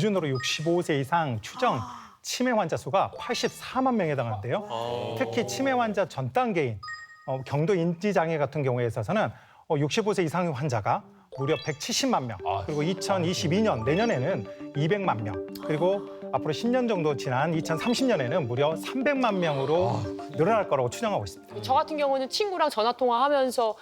기준으로 65세 이상 추정 치매 환자 수가 84만 명에 해당하는데요. 특히 치매 환자 전 단계인 어, 경도 인지 장애 같은 경우에 있어서는 어, 65세 이상 환자가 무려 170만 명. 그리고 2022년 내년에는 200만 명. 그리고 앞으로 10년 정도 지난 2030년에는 무려 300만 명으로 늘어날 거라고 추정하고 있습니다. 저 같은 경우는 친구랑 전화 통화하면서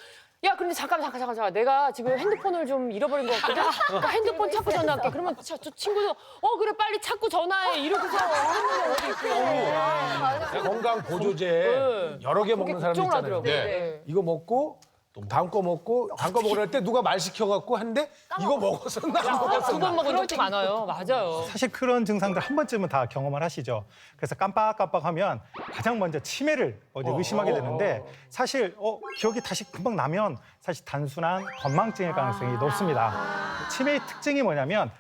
야 근데 잠깐 잠깐 잠깐 잠깐 내가 지금 핸드폰을 좀 잃어버린 것 같거든. 그러니까 핸드폰 찾고 전화할게. 그러면 저, 저 친구도 어 그래 빨리 찾고 전화해 이러고서 하는 게 어디 있고요. 건강 보조제 네. 여러 개 먹는 사람들 걱정을 있잖아요. 하더라고요. 네. 이거 먹고 다음 거 먹고 다음 거 먹으러 할때 누가 말 시켜갖고 하는데 이거 먹었었나 안두 먹었었나 번 먹은 적도 많아요. 맞아요. 사실 그런 증상들 한 번쯤은 다 경험을 하시죠. 그래서 깜빡깜빡하면 가장 먼저 치매를 어제 의심하게 되는데 사실 어, 기억이 다시 금방 나면 사실 단순한 건망증일 가능성이 높습니다. 치매의 특징이 뭐냐면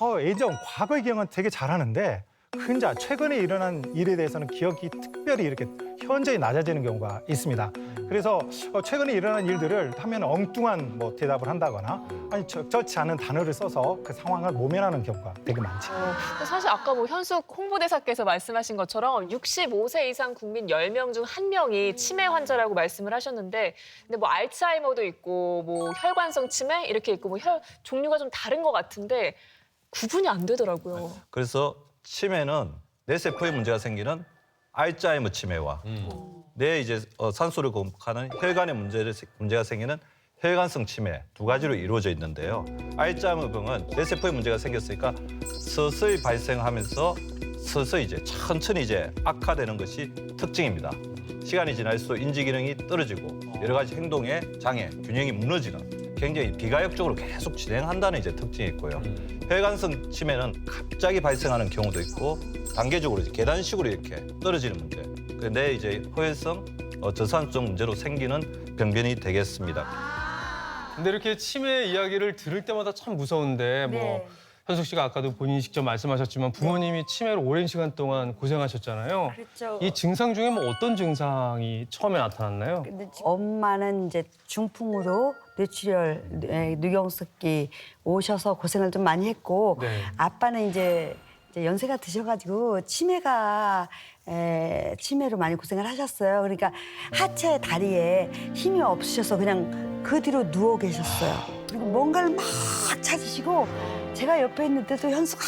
어, 예전 과거의 기억은 되게 잘하는데 혼자 최근에 일어난 일에 대해서는 기억이 특별히 이렇게 현저히 낮아지는 경우가 있습니다. 그래서 어, 최근에 일어난 일들을 하면 엉뚱한 뭐 대답을 한다거나 아니 적절치 않은 단어를 써서 그 상황을 모면하는 경우가 되게 많죠. 근데 사실 아까 뭐 현숙 홍보대사께서 말씀하신 것처럼 65세 이상 국민 10명 중 한명이 치매 환자라고 말씀을 하셨는데 근데 뭐 알츠하이머도 있고 뭐 혈관성 치매 이렇게 있고 뭐 혈, 종류가 좀 다른 것 같은데 구분이 안 되더라고요. 그래서 치매는 뇌 세포에 문제가 생기는 알츠하이머 치매와 뇌 이제 어, 산소를 공급하는 혈관에 문제를 문제가 생기는 혈관성 치매 두 가지로 이루어져 있는데요. 알츠하이머 병은 뇌 세포에 문제가 생겼으니까 서서히 발생하면서 서서히 이제 천천히 이제 악화되는 것이 특징입니다. 시간이 지날수록 인지 기능이 떨어지고 여러 가지 행동의 장애, 균형이 무너지는 굉장히 비가역적으로 계속 진행한다는 이제 특징이 있고요. 혈관성 치매는 갑자기 발생하는 경우도 있고 단계적으로 이제 계단식으로 이렇게 떨어지는 문제. 근데 이제 호혈성 어, 저산성 문제로 생기는 병변이 되겠습니다. 근데 이렇게 치매 이야기를 들을 때마다 참 무서운데 뭐 네. 현숙 씨가 아까도 본인이 직접 말씀하셨지만 부모님이 치매로 오랜 시간 동안 고생하셨잖아요. 그렇죠. 이 증상 중에 뭐 어떤 증상이 처음에 나타났나요? 근데 엄마는 이제 중풍으로 뇌출혈, 뇌- 뇌경색기 오셔서 고생을 좀 많이 했고 네. 아빠는 이제, 이제 연세가 드셔가지고 치매가 에, 치매로 많이 고생을 하셨어요. 그러니까 하체 다리에 힘이 없으셔서 그냥 그 뒤로 누워 계셨어요. 그리고 뭔가를 막 찾으시고 제가 옆에 있는데도 현수가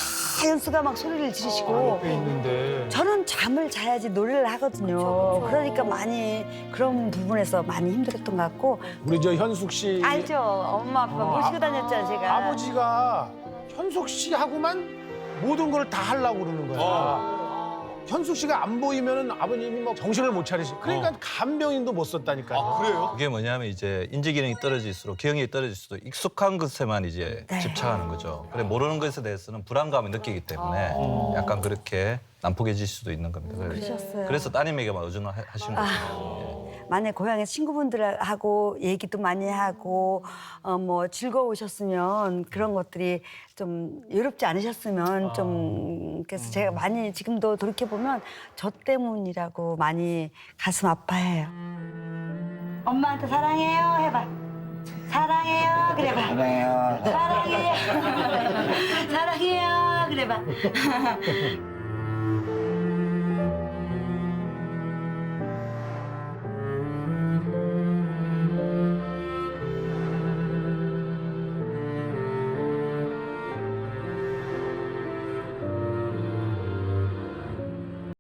현수가 막 소리를 지르시고 옆에 있는데 저는 잠을 자야지 노래를 하거든요. 그러니까 많이 그런 부분에서 많이 힘들었던 것 같고 우리 저 현숙 씨 알죠. 엄마 아빠 어, 모시고 아- 다녔잖아요, 제가. 아버지가 현숙 씨하고만 모든 걸 다 하려고 그러는 거야. 현숙 씨가 안 보이면은 아버님이 뭐 정신을 못 차리시. 그러니까 간병인도 못 썼다니까요. 그게 뭐냐면 이제 인지 기능이 떨어질수록 기억력이 떨어질수록 익숙한 것에만 이제 네. 집착하는 거죠. 그래 모르는 것에 대해서는 불안감을 느끼기 때문에 약간 그렇게 난폭해질 수도 있는 겁니다. 그래서, 그러셨어요. 그래서 따님에게만 의존하시는 거죠. 예. 만약 고향에 친구분들하고 얘기도 많이 하고 어, 뭐 즐거우셨으면 그런 것들이 좀 외롭지 않으셨으면 좀 그래서 제가 많이 지금도 돌이켜 보면 저 때문이라고 많이 가슴 아파해요. 엄마한테 사랑해요 해봐. 사랑해요 그래봐. 사랑해요. 사랑해요 그래봐.